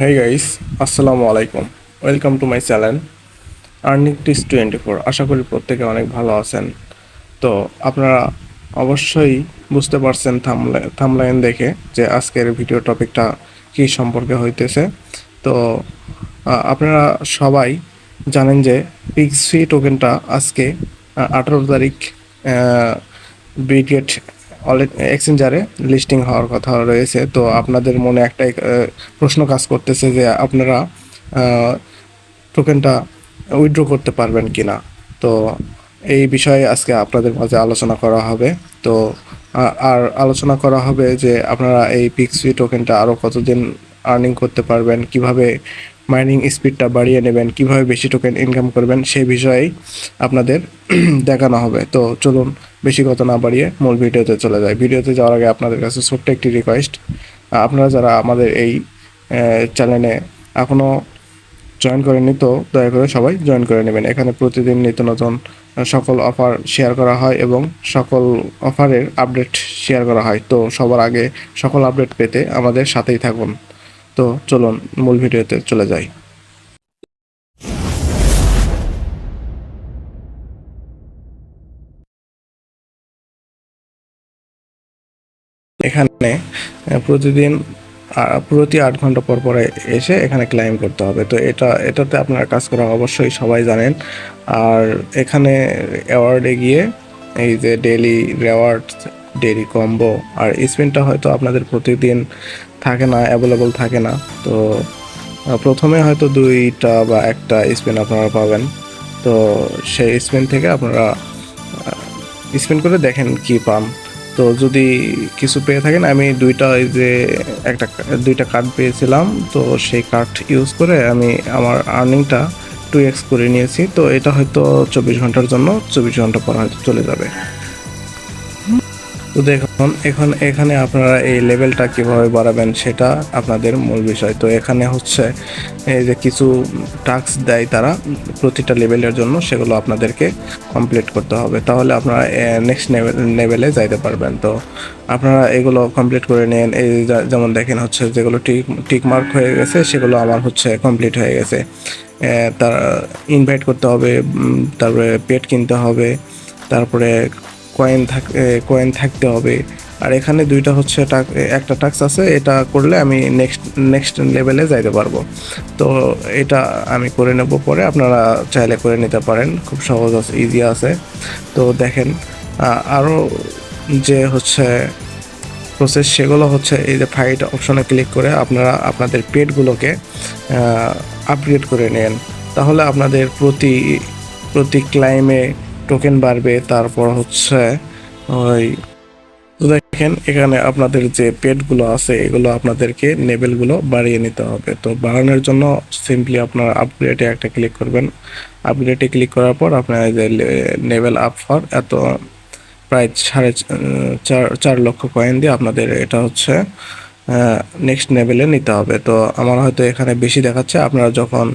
হেই guys আসসালামু আলাইকুম welcome to my channel earning tips twenty four আশা করি প্রত্যেকে অনেক ভালো আছেন। তো আপনারা অবশ্যই বুঝতে পারছেন থামলাইন দেখে যে আজকের ভিডিও টপিকটা কী সম্পর্কে হইতেছে। তো আপনারা সবাই জানেন যে পিক্সি টোকেনটা আজকে আঠারো তারিখ ব্রিগেড এক্সচেঞ্জারে লিস্টিং হওয়ার কথা রয়েছে। তো আপনাদের মনে একটাই প্রশ্ন কাজ করতেছে যে আপনারা টোকেনটা উইথড্র করতে পারবেন কি না তো এই বিষয়ে আজকে আপনাদের মাঝে আলোচনা করা হবে। তো আর আলোচনা করা হবে যে আপনারা এই পিক্সি টোকেনটা আরও কতদিন আর্নিং করতে পারবেন, কীভাবে মাইনিং স্পিডটা বাড়িয়ে নেবেন, কীভাবে বেশি টোকেন ইনকাম করবেন সেই বিষয়েই আপনাদের দেখানো হবে। তো চলুন বেশি কথা না বাড়িয়ে মূল ভিডিওতে চলে যায়। ভিডিওতে যাওয়ার আগে আপনাদের কাছে ছোট্ট একটি রিকোয়েস্ট আপনারা যারা আমাদের এই চ্যানেলে এখনও জয়েন করেননি, তো দয়া করে সবাই জয়েন করে নেবেন। এখানে প্রতিদিন নিত্য নতুন সকল অফার শেয়ার করা হয় এবং সকল অফারের আপডেট শেয়ার করা হয়। তো সবার আগে সকল আপডেট পেতে আমাদের সাথেই থাকুন। তো চলুন, মূল ভিডিওতে চলে যাই। এখানে প্রতিদিন প্রতি আট ঘণ্টা পর পরে এসে এখানে ক্লাইম করতে হবে। তো এটা, এটাতে আপনার কাজ করা অবশ্যই সবাই জানেন। আর এখানে অ্যাওয়ার্ডে গিয়ে এই যে ডেলি রেওয়ার্ড ডেলি কম্বো আর স্পিনটা হয়তো আপনাদের প্রতিদিন থাকে না অ্যাভেলেবল থাকে না। তো প্রথমে হয়তো দুইটা বা একটা স্পিন আপনারা পাবেন। তো সেই স্পিন থেকে আপনারা স্পেন করে দেখেন কি পান। তো যদি কিছু পেয়ে থাকেন, আমি দুইটা এই যে একটা, দুইটা কার্ড পেয়েছিলাম, তো সেই কার্ড ইউজ করে আমি আমার আর্নিংটা টু এক্স করে নিয়েছি। তো এটা হয়তো চব্বিশ ঘণ্টার জন্য, চব্বিশ ঘণ্টা পর হয়তো চলে যাবে। তো দেখুন, এখন এখানে আপনারা এই লেভেলটা কীভাবে বাড়াবেন সেটা আপনাদের মূল বিষয়। তো এখানে হচ্ছে এই যে কিছু টাস্ক দেয় তারা প্রতিটা লেভেলের জন্য, সেগুলো আপনাদেরকে কমপ্লিট করতে হবে। তাহলে আপনারা নেক্সট লেভেলে যাইতে পারবেন। তো আপনারা এগুলো কমপ্লিট করে নেন। এই যেমন দেখেন হচ্ছে যেগুলো টিক টিক মার্ক হয়ে গেছে, সেগুলো আমার হচ্ছে কমপ্লিট হয়ে গেছে। তার ইনভাইট করতে হবে তারপরে পেট কিনতে হবে, তারপরে কয়েন থাক কয়েন থাকতে হবে। আর এখানে দুইটা হচ্ছে একটা টাক্স আছে, এটা করলে আমি নেক্সট নেক্সট লেভেলে যাইতে পারব। তো এটা আমি করে নেব পরে, আপনারা চাইলে করে নিতে পারেন, খুব সহজ আছে ইজি আছে। তো দেখেন আরও যে হচ্ছে প্রসেস সেগুলো হচ্ছে, এই যে ফাইট অপশনে ক্লিক করে আপনারা আপনাদের পেটগুলোকে আপগ্রেড করে নেন। তাহলে আপনাদের প্রতি প্রতি ক্লাইমে টোকেন বাড়বে, তারপর হচ্ছে ওই দেখেন এখানে আপনাদের যে পেটগুলো আছে, এগুলো আপনাদেরকে লেভেলগুলো বাড়িয়ে নিতে হবে। তো বাড়ানোর জন্য সিম্পলি আপনার আপগ্রেডে একটা ক্লিক করবেন। আপগ্রেডে ক্লিক করার পর আপনার যে লেভেল আপ ফর এত প্রায় সাড়ে, চার চার লক্ষ কয়েন দিয়ে আপনাদের এটা হচ্ছে নেক্সট লেভেলে নিতে হবে। তো আমার হয়তো এখানে বেশি দেখাচ্ছে, আপনারা যখন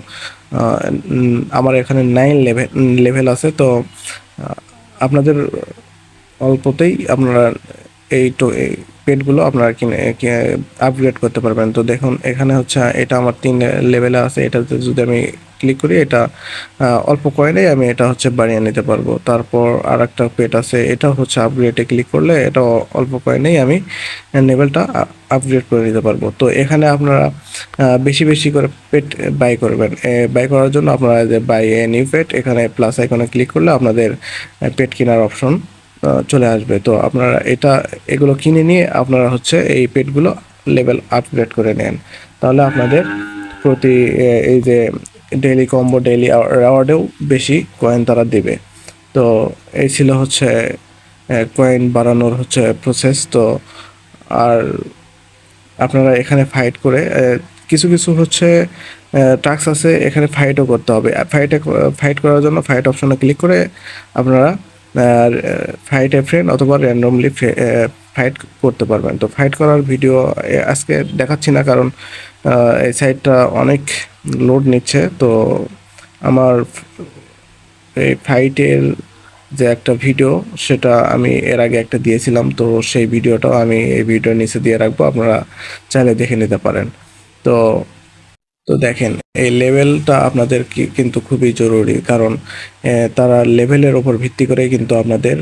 আমার এখানে নাইন লেভেল লেভেল আছে, তো আপনাদের অল্পতেই আপনারা এই পেটগুলো আপনারা কিনে আপগ্রেড করতে পারবেন। তো দেখুন, এখানে হচ্ছে, এটা আমার তিন লেভেলে আছে। এটাতে যদি আমি ক্লিক করি, এটা অল্প কয়েনেই আমি এটা হচ্ছে বাড়িয়ে নিতে পারব। তারপর আর একটা পেট আছে এটা হচ্ছে আপগ্রেডে ক্লিক করলে এটা অল্প কয়েনেই আমি লেভেলটা আপগ্রেড করে নিতে পারব। তো এখানে আপনারা বেশি বেশি করে পেট বাই করবেন। বাই করার জন্য আপনারা যে বাই এ নিউ পেট এখানে প্লাস আইকনে ক্লিক করলে আপনাদের পেট কেনার অপশন চলে আসবে। তো আপনারা এটা, এগুলো কিনে নিয়ে আপনারা হচ্ছে এই পেটগুলো লেভেল আপগ্রেড করে নেন। তাহলে আপনাদের প্রতি এই যে ডেইলি কম্বো ডেইলি অ্যাওয়ার্ডেও বেশি কয়েন তারা দেবে। তো এই ছিল হচ্ছে কয়েন বাড়ানোর হচ্ছে প্রসেস তো আর আপনারা এখানে ফাইট করে কিছু কিছু হচ্ছে টাস্ক আছে, এখানে ফাইটও করতে হবে। ফাইটে ফাইট করার জন্য ফাইট অপশনে ক্লিক করে আপনারা ফাইট এ ফ্রেন্ড অথবা র্যান্ডমলি ফাইট করতে পারবেন। তো ফাইট করার ভিডিও আজকে দেখাচ্ছি না কারণ এই সাইটটা অনেক লোড নিচ্ছে। তো আমার এই ফাইটের যে একটা ভিডিও সেটা আমি এর আগে একটা দিয়েছিলাম। তো সেই ভিডিওটাও আমি এই ভিডিওর নিচে দিয়ে রাখব। আপনারা চাইলে দেখে নিতে পারেন। তো তো দেখেন, এই লেভেলটা আপনাদের কিন্তু খুবই জরুরি। কারণ তারা লেভেলের ওপর ভিত্তি করে কিন্তু আপনাদের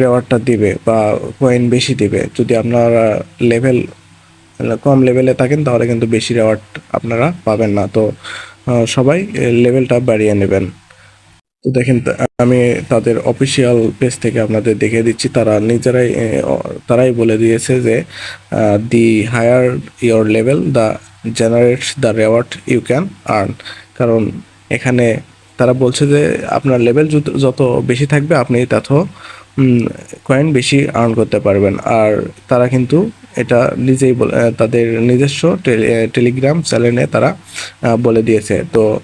রেওয়ার্ডটা দিবে বা কয়েন বেশি দিবে। যদি আপনারা লেভেল কম লেভেলে থাকেন, তাহলে কিন্তু বেশি রেওয়ার্ড আপনারা পাবেন না। তো সবাই লেভেলটা বাড়িয়ে নেবেন। তো দেখেন আমি তাদের অফিসিয়াল পেজ থেকে আপনাদের দেখিয়ে দিচ্ছি। তারা নিজেরাই তারাই বলে দিয়েছে যে the higher your level the generates the reward you can earn কারণ এখানে তারা বলছে যে, আপনার লেভেল যত বেশি থাকবে, আপনি তত কয়েন বেশি আর্ন করতে পারবেন। আর তারা কিন্তু এটা নিজেই তাদের নিজস্ব টেলি- টেলিগ্রাম চ্যানেলে তারা বলে দিয়েছে। তো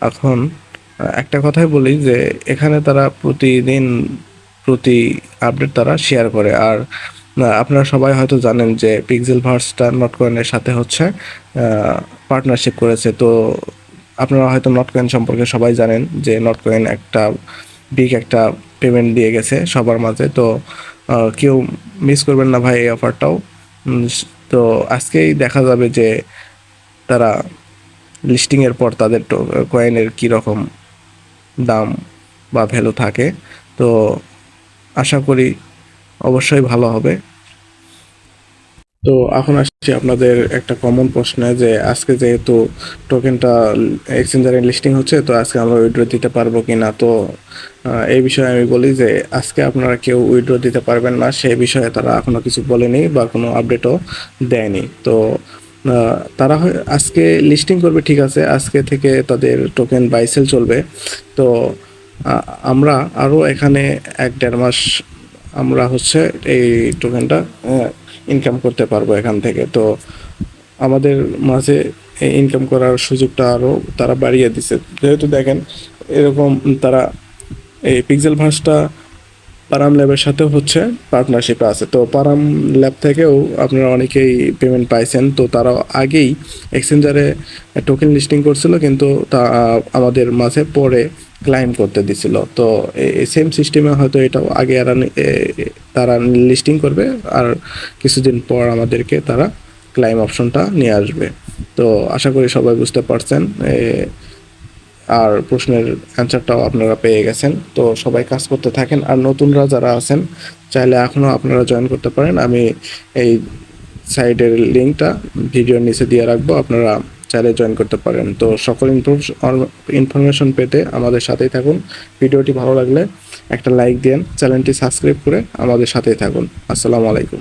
এখন একটা কথাই বলি যে এখানে তারা প্রতিদিন প্রতি আপডেট তারা শেয়ার করে। আর আপনারা সবাই হয়তো জানেন যে পিক্সেল ভার্সটা নটকয়েনের সাথে হচ্ছে পার্টনারশিপ করেছে। তো আপনারা হয়তো নটকয়েন সম্পর্কে সবাই জানেন যে নটকয়েন একটা বিগ একটা পেমেন্ট দিয়ে গেছে সবার মাঝে। তো কেউ মিস করবেন না ভাই এই অফারটাও তো আজকেই দেখা যাবে যে তারা লিস্টিংয়ের পর তাদের কয়েনের কী রকম দাম বা ভ্যালু থাকে। তো আশা করি অবশ্যই ভালো হবে। তো এখন আসছি আপনাদের একটা কমন প্রশ্নে যে আজকে যেহেতু টোকেনটা এক্সচেঞ্জারে লিস্টিং হচ্ছে, তো আজকে আমরা উইড্রো দিতে পারব কি না তো এই বিষয়ে আমি বলি যে আজকে আপনারা কেউ উইড্রো দিতে পারবেন না, সেই বিষয়ে তারা এখনও কিছু বলেনি বা কোনো আপডেটও দেয়নি। তো তারা আজকে লিস্টিং করবে, ঠিক আছে, আজকে থেকে তাদের টোকেন বাইসেল চলবে। তো আমরা আরও এখানে এক দেড় মাস আমরা হচ্ছে এই টোকেনটা ইনকাম করতে পারব এখান থেকে। তো, আমাদের মাঝে এই ইনকাম করার সুযোগটা আরও তারা বাড়িয়ে দিছে। যেহেতু দেখেন, এরকম তারা এই পিক্সেল ভার্সটা পারাম ল্যাবের সাথে হচ্ছে পার্টনারশিপ আছে। তো পারাম ল্যাব থেকেও আপনারা অনেকেই পেমেন্ট পাইছেন। তো তারা আগেই এক্সচেঞ্জারে টোকেন লিস্টিং করছিল কিন্তু তা আমাদের মাঝে পরে ক্লাইম করতে দিছিল। তো সেম সিস্টেমে হয়তো এটাও আগে এ, তারা লিস্টিং করবে আর কিছুদিন পর আমাদেরকে তারা ক্লাইম অপশনটা নিয়ে আসবে। তো আশা করি সবাই বুঝতে পারছেন। আর প্রশ্নের অ্যান্সারটাও আপনারা পেয়ে গেছেন। তো সবাই কাজ করতে থাকেন। আর নতুনরা যারা আছেন, চাইলে এখনও আপনারা জয়েন করতে পারেন। আমি এই সাইডের লিঙ্কটা ভিডিওর নিচে দিয়ে রাখব। আপনারা চাইলে জয়েন করতে পারেন। তো সকল ইনফরমেশন পেতে আমাদের সাথেই থাকুন। ভিডিওটি ভালো লাগলে একটা লাইক দিন চ্যানেলটি সাবস্ক্রাইব করে আমাদের সাথেই থাকুন। আসসালামু আলাইকুম।